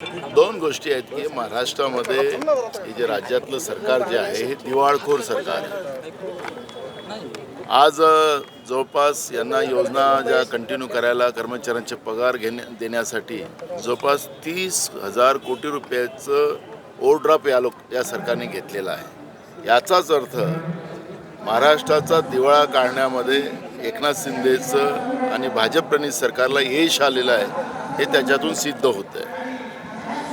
दोन गोष्टी आहेत की महाराष्ट्रामध्ये हे जे राज्यातलं सरकार जे आहे हे दिवाळखोर सरकार आहे. आज जवळपास यांना योजना ज्या कंटिन्यू करायला कर्मचाऱ्यांचे पगार घेण्या देण्यासाठी जवळपास तीस हजार कोटी रुपयाचं ओव्हरड्राफ्ट या लोक या सरकारने घेतलेला आहे. याचाच अर्थ महाराष्ट्राचा दिवाळा काढण्यामध्ये एकनाथ शिंदेचं आणि भाजप प्रणित सरकारला यश आलेलं आहे हे त्याच्यातून सिद्ध होतं आहे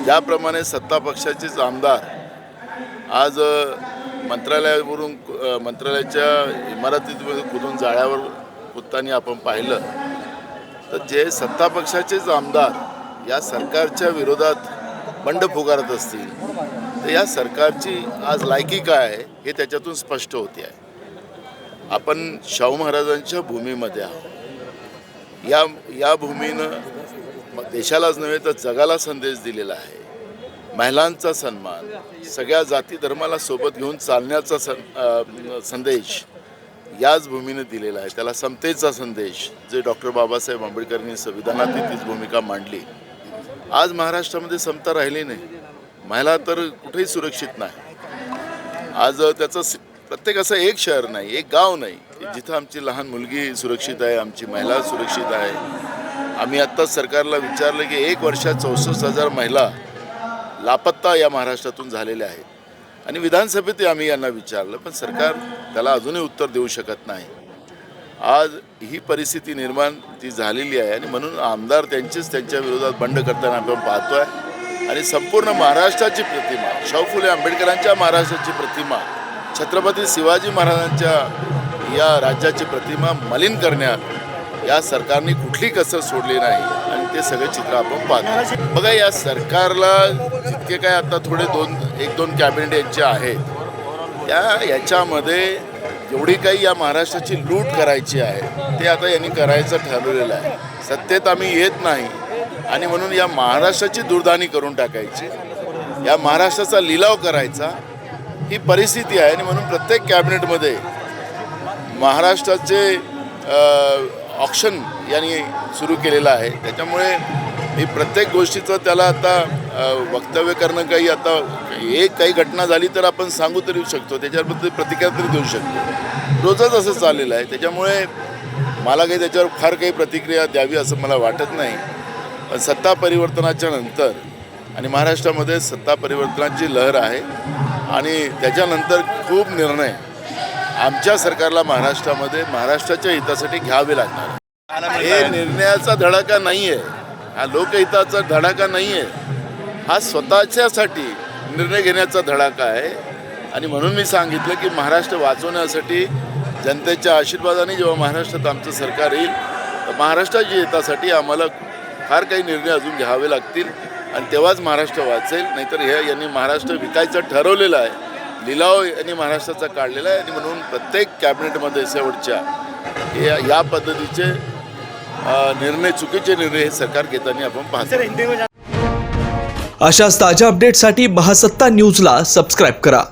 ज्याप्रमाणे सत्ता पक्षाचेच आमदार आज मंत्रालयावरून मंत्रालयाच्या इमारतीमध्ये कुदून जाळ्यावर कुत्तानी आपण पाहिलं तर जे सत्ता पक्षाचेच आमदार या सरकारच्या विरोधात बंड फुगारत असतील तर या सरकारची आज लायकी काय आहे हे त्याच्यातून स्पष्ट होते आहे. आपण शाहू महाराजांच्या भूमीमध्ये आहोत. या या भूमीनं देशालाच नव्हे तर जगाला संदेश दिलेला आहे. महिलांचा सन्मान सगळ्या जाती धर्माला सोबत घेऊन चालण्याचा सन संदेश याच भूमीने दिलेला आहे. त्याला समतेचा संदेश जे डॉक्टर बाबासाहेब आंबेडकरांनी संविधानात तीच भूमिका मांडली. आज महाराष्ट्रामध्ये समता राहिली नाही. महिला तर कुठेही सुरक्षित नाही. आज त्याचं प्रत्येक असं एक शहर नाही एक गाव नाही. जिथं आमची लहान मुलगी सुरक्षित आहे आमची महिला सुरक्षित आहे. आम्ही आत्ताच सरकारला विचारलं की एक वर्षात चौसष्ट हजार महिला लापत्ता या महाराष्ट्रातून झालेल्या आहेत. आणि विधानसभेतही आम्ही यांना विचारलं पण सरकार त्याला अजूनही उत्तर देऊ शकत नाही. आज ही परिस्थिती निर्माण ती झालेली आहे आणि म्हणून आमदार त्यांचेच त्यांच्या विरोधात बंड करताना आपण आहे आणि संपूर्ण महाराष्ट्राची प्रतिमा शाहू फुले आंबेडकरांच्या महाराष्ट्राची प्रतिमा छत्रपती शिवाजी महाराजांच्या या राज्याची प्रतिमा मलिन करण्यात या सरकारने कुठली कसर सोडली नाही. आणि ते सगळे चित्र आपण पाहतो. बघा या सरकारला जितके काय आता थोडे दोन एक दोन कॅबिनेट यांचे आहेत त्या याच्यामध्ये एवढी काही या महाराष्ट्राची लूट करायची आहे ते आता यांनी करायचं ठरवलेलं आहे. सत्तेत आम्ही येत नाही. आणि म्हणून या महाराष्ट्राची दुर्दानी करून टाकायची. या महाराष्ट्राचा लिलाव करायचा. ही परिस्थिती आहे आणि म्हणून प्रत्येक कॅबिनेटमध्ये महाराष्ट्राचे ऑप्शन यांनी सुरू केलेलं आहे. त्याच्यामुळे मी प्रत्येक गोष्टीचं त्याला आता वक्तव्य करणं काही आता एक काही घटना झाली तर आपण सांगू तरी शकतो. त्याच्याबद्दल प्रतिक्रिया तरी देऊ शकतो. रोजच असं चाललेलं आहे. त्याच्यामुळे मला काही त्याच्यावर फार काही प्रतिक्रिया द्यावी असं मला वाटत नाही. पण सत्ता परिवर्तनाच्या नंतर आणि महाराष्ट्रामध्ये सत्ता परिवर्तनाची लहर आहे आणि त्याच्यानंतर खूप निर्णय आमच्या सरकारला महाराष्ट्रामध्ये महाराष्ट्राच्या हितासाठी घ्यावे लागणार. हे निर्णयाचा धडाका नाही आहे हा लोकहिताचा धडाका नाही आहे हा स्वतःच्यासाठी निर्णय घेण्याचा धडाका आहे. आणि म्हणून मी सांगितलं की महाराष्ट्र वाचवण्यासाठी जनतेच्या आशीर्वादाने जेव्हा महाराष्ट्रात आमचं सरकार येईल तर महाराष्ट्राच्या हितासाठी आम्हाला फार काही निर्णय अजून घ्यावे लागतील. आणि तेव्हाच महाराष्ट्र वाचेल. नाहीतर हे यांनी महाराष्ट्र विकायचं ठरवलेलं आहे. लिलाव यांनी महाराष्ट्राचा काढलेला आहे आणि म्हणून प्रत्येक कॅबिनेटमध्ये शेवटच्या हे या पद्धतीचे निर्णय चुकीचे निर्णय हे सरकार घेताना आपण पाहतो. अशाच ताज्या अपडेटसाठी महासत्ता न्यूजला सबस्क्राईब करा.